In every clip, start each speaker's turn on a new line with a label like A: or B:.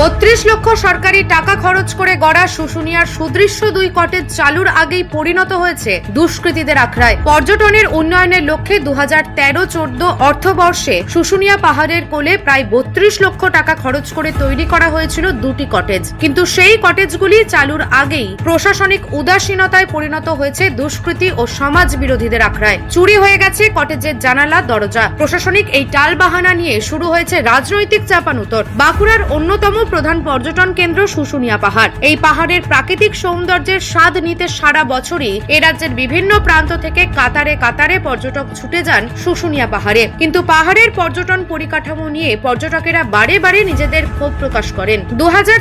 A: বত্রিশ লক্ষ সরকারি টাকা খরচ করে গড়া শুশুনিয়ার সুদৃশ্য দুই কটেজ চালুর আগেই পরিণত হয়েছে দুষ্কৃতীদের আখড়ায়। পর্যটনের উন্নয়নের লক্ষ্যে দু হাজার তেরো চোদ্দ অর্থবর্ষে শুশুনিয়া পাহাড়ের কোলে প্রায় বত্রিশ লক্ষ টাকা খরচ করে তৈরি করা হয়েছিল দুটি কটেজ। কিন্তু সেই কটেজগুলি চালুর আগেই প্রশাসনিক উদাসীনতায় পরিণত হয়েছে দুষ্কৃতী ও সমাজ বিরোধীদের আখড়ায়। চুরি হয়ে গেছে কটেজের জানালা, দরজা। প্রশাসনিক এই টাল বাহানা নিয়ে শুরু হয়েছে রাজনৈতিক চাপানুতর। বাঁকুড়ার অন্যতম প্রধান পর্যটন কেন্দ্র শুশুনিয়া পাহাড়। এই পাহাড়ের প্রাকৃতিক সৌন্দর্যের স্বাদ নিতে সারা বছরই এ রাজ্যের বিভিন্ন প্রান্ত থেকে কাতারে কাতারে পর্যটক ছুটে যান শুশুনিয়া পাহাড়ে। কিন্তু পাহাড়ের পর্যটন পরিকাঠামো নিয়ে পর্যটকেরা বারে বারে নিজেদের ক্ষোভ প্রকাশ করেন। দু হাজার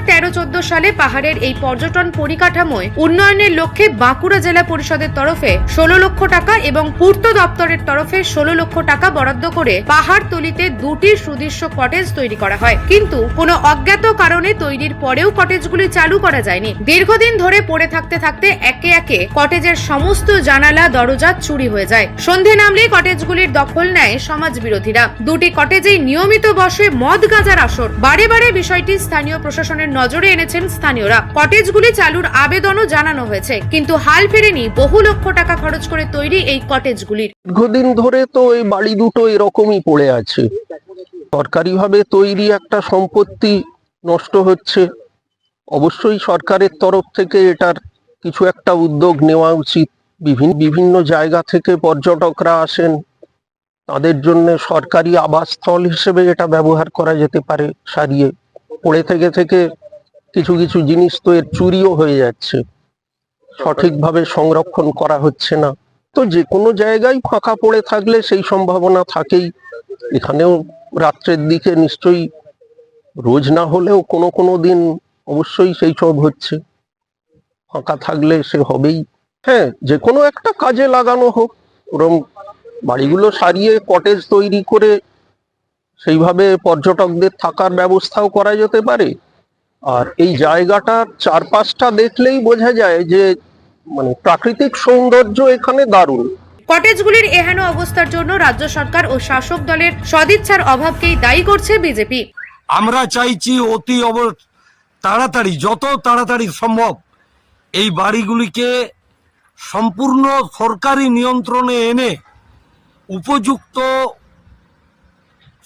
A: সালে পাহাড়ের এই পর্যটন পরিকাঠামোয় উন্নয়নের লক্ষ্যে বাঁকুড়া জেলা পরিষদের তরফে ষোলো লক্ষ টাকা এবং পূর্ত দপ্তরের তরফে ষোলো লক্ষ টাকা বরাদ্দ করে পাহাড়তলিতে দুটি সুদৃশ্য কটেজ তৈরি করা হয়। কিন্তু কোনো অজ্ঞাত কারণে তৈরির পরেও কটেজগুলি চালু করা যায়নি। দীর্ঘদিন ধরে পড়ে থাকতে থাকতে একে একে কটেজের সমস্ত জানালা, দরজা চুরি হয়ে যায়। সন্ধে নামলেই কটেজগুলির দখল নেয় সমাজ বিরোধীরা দুটি কটেজেই নিয়মিত বসে মদ গাঁজার আসর। বারে বারে বিষয়টি স্থানীয় প্রশাসনের নজরে এনেছেন স্থানীয়রা। কটেজগুলি চালুর আবেদনও জানানো হয়েছে, কিন্তু হাল ফেরেনি বহু লক্ষ টাকা খরচ করে তৈরি এই কটেজগুলির
B: দীর্ঘদিন ধরে তো এই বাড়ি দুটো এরকমই পড়ে আছে। সরকারিভাবে তৈরি একটা সম্পত্তি নষ্ট হচ্ছে। অবশ্যই সরকারের তরফ থেকে এটার কিছু একটা উদ্যোগ নেওয়া উচিত। বিভিন্ন বিভিন্ন জায়গা থেকে পর্যটকরা আসেন। তাদের জন্য সরকারি আবাসস্থল হিসেবে এটা ব্যবহার করা যেতে পারে সারিয়ে। পড়ে থেকে থেকে কিছু কিছু জিনিস তো এর চুরিও হয়ে যাচ্ছে। সঠিকভাবে সংরক্ষণ করা হচ্ছে না। তো যে কোনো জায়গায় ফাঁকা পড়ে থাকলে সেই সম্ভাবনা থাকেই। এখানেও রাত্রের দিকে নিশ্চয়ই রোজ না হলেও কোনো কোনো দিন অবশ্যই সেই সব হচ্ছে। ফাঁকা থাকলে সে হবেই। হ্যাঁ যে কোনো একটা কাজে লাগানো হোক, ওরম বাড়িগুলো সারিয়ে কটেজ তৈরি করে সেইভাবে পর্যটকদের থাকার ব্যবস্থাও করা যেতে পারে। আর এই জায়গাটার চারপাশটা দেখলেই বোঝা যায় যে মানে প্রাকৃতিক সৌন্দর্য এখানে দারুণ।
A: কটেজগুলির এহেন অবস্থার জন্য রাজ্য সরকার ও শাসক দলের সদিচ্ছার অভাবকেই দায়ী করছে বিজেপি।
C: আমরা চাইছি অতি অব, তাড়াতাড়ি, যত তাড়াতাড়ি সম্ভব, এই বাড়িগুলিকে সম্পূর্ণ সরকারি নিয়ন্ত্রণে এনে উপযুক্ত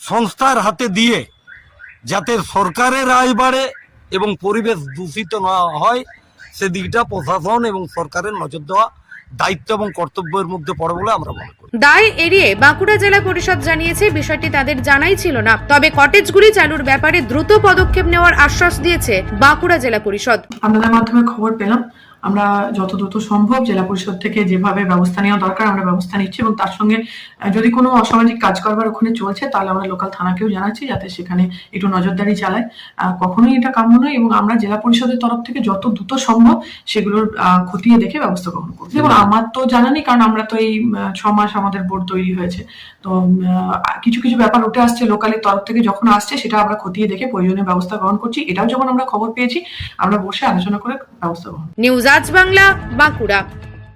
C: সংস্থার হাতে দিয়ে যাতে সরকারের আয় বাড়ে এবং পরিবেশ দূষিত না হয় সেদিকটা প্রশাসন এবং সরকারের নজর দেওয়া দায়িত্ব এবং কর্তব্যের মধ্যে পড়ে বলে আমরা মনে করি।
A: দায় এড়িয়ে বাঁকুড়া জেলা পরিষদ জানিয়েছে বিষয়টি তাদের জানাই ছিল না। তবে কটেজগুলি চালুর ব্যাপারে দ্রুত পদক্ষেপ নেওয়ার আশ্বাস দিয়েছে বাঁকুড়া জেলা পরিষদ।
D: আপনাদের মাধ্যমে খবর পেলাম। আমরা যত দ্রুত সম্ভব জেলা পরিষদ থেকে যেভাবে ব্যবস্থা নেওয়া দরকার আমরা ব্যবস্থা নিচ্ছি এবং তার সঙ্গে যদি কোনো অসামাজিক কাজ করবার ওখানে চলছে তাহলে আমরা লোকাল থানাকেও জানাচ্ছি যাতে সেখানে একটু নজরদারি চালায়। কখনোই এটা কাম্য নয় এবং আমরা জেলা পরিষদের তরফ থেকে যত দ্রুত সম্ভব সেগুলোর আহ, খতিয়ে দেখে ব্যবস্থা গ্রহণ করব। দেখুন আমার তো জানা নেই কারণ আমরা তো এই ছ মাস আমাদের বোর্ড তৈরি হয়েছে। তো কিছু কিছু ব্যাপার উঠে আসছে লোকালের তরফ থেকে যখন আসছে সেটা আমরা খতিয়ে দেখে প্রয়োজনীয় ব্যবস্থা গ্রহণ করছি। এটাও যখন আমরা খবর পেয়েছি আমরা বসে আলোচনা করে ব্যবস্থা গ্রহণ
A: নিউজ আজ Bangla Bankura.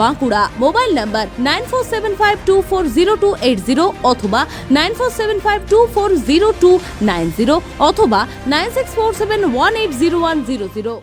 E: Bankura. Mobile number nine four seven five two four zero two eight zero অথবা nine four seven five two four zero two nine zero অথবা nine six four seven one eight zero one zero zero.